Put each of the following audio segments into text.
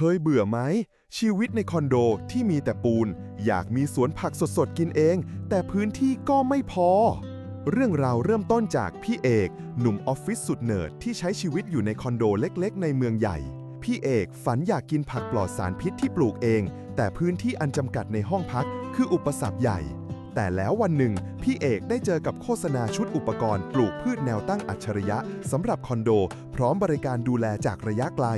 เคยเบื่อไหม ชีวิตในคอนโดที่มีแต่ปูน อยากมีสวนผักสดๆ กินเอง แต่พื้นที่ก็ไม่พอ เรื่องราวเริ่มต้นจากพี่เอก หนุ่มออฟฟิศสุดเนิร์ดที่ใช้ชีวิตอยู่ในคอนโดเล็กๆ ในเมืองใหญ่ พี่เอกฝันอยากกินผักปลอดสารพิษที่ปลูกเอง แต่พื้นที่อันจำกัดในห้องพักคืออุปสรรคใหญ่ แต่แล้ววันหนึ่ง พี่เอกได้เจอกับโฆษณาชุดอุปกรณ์ ปลูกพืชแนวตั้งอัจฉริยะสำหรับคอนโด พร้อมบริการดูแลจากระยะไกล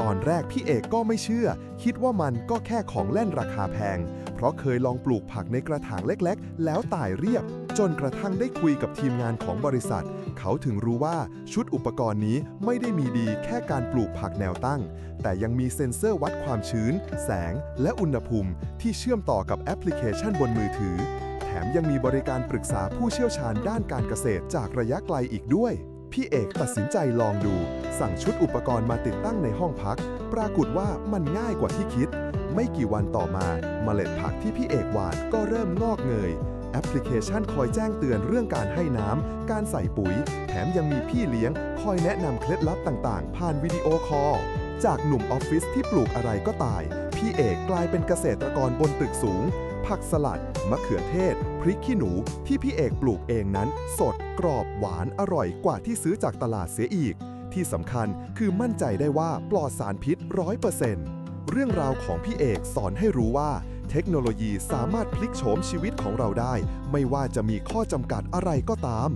ตอนแรกพี่เอกก็ไม่เชื่อ คิดว่ามันก็แค่ของเล่นราคาแพง เพราะเคยลองปลูกผักในกระถางเล็กๆ แล้วตายเรียบ จนกระทั่งได้คุยกับทีมงานของบริษัท เขาถึงรู้ว่าชุดอุปกรณ์นี้ไม่ได้มีดีแค่การปลูกผักแนวตั้ง แต่ยังมีเซ็นเซอร์วัดความชื้น แสง และอุณหภูมิ ที่เชื่อมต่อกับแอปพลิเคชันบนมือถือ แถมยังมีบริการปรึกษาผู้เชี่ยวชาญด้านการเกษตรจากระยะไกลอีกด้วย พี่เอกตัดสินใจลองดู สั่งชุดอุปกรณ์มาติดตั้งในห้องพัก ปรากฏว่ามันง่ายกว่าที่คิด ไม่กี่วันต่อมาเมล็ดผักที่พี่เอกหว่านก็เริ่มงอกเงย แอปพลิเคชันคอยแจ้งเตือนเรื่องการให้น้ำ การใส่ปุ๋ย แถมยังมีพี่เลี้ยง คอยแนะนำเคล็ดลับต่างๆ ผ่านวิดีโอคอล จากหนุ่มออฟฟิศที่ปลูกอะไรก็ตาย พี่เอกกลายเป็นเกษตรกรบนตึกสูง ผักสลัด มะเขือเทศ พริกขี้หนูที่พี่เอกปลูกเองนั้น สดกรอบหวานอร่อยกว่าที่ซื้อจากตลาดเสียอีก ที่สำคัญคือมั่นใจได้ว่าปลอดสารพิษร้อยเปอร์เซ็นต์เรื่องราวของพี่เอกสอนให้รู้ว่า เทคโนโลยีสามารถพลิกโฉมชีวิตของเราได้ ไม่ว่าจะมีข้อจำกัดอะไรก็ตาม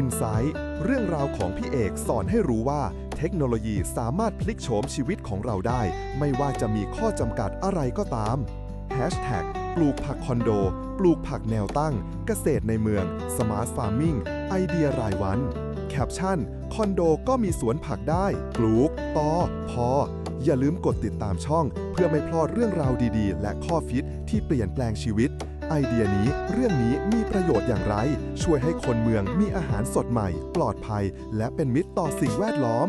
Insight เรื่องราวของพี่เอกสอนให้รู้ว่า เทคโนโลยีสามารถพลิกโฉมชีวิตของเราได้ ไม่ว่าจะมีข้อจำกัดอะไรก็ตาม Hashtag ปลูกผักคอนโด ปลูกผักแนวตั้ง เกษตรในเมือง Smart Farming ไอเดียรายวัน แคปชั่น คอนโดก็มีสวนผักได้ ปลูก ตอ พอ อย่าลืมกดติดตามช่อง เพื่อไม่พลาดเรื่องราวดีๆ และข้อคิดที่เปลี่ยนแปลงชีวิต ไอเดียนี้เรื่องนี้มีประโยชน์อย่างไร ช่วยให้คนเมืองมีอาหารสดใหม่ ปลอดภัย และเป็นมิตรต่อสิ่งแวดล้อม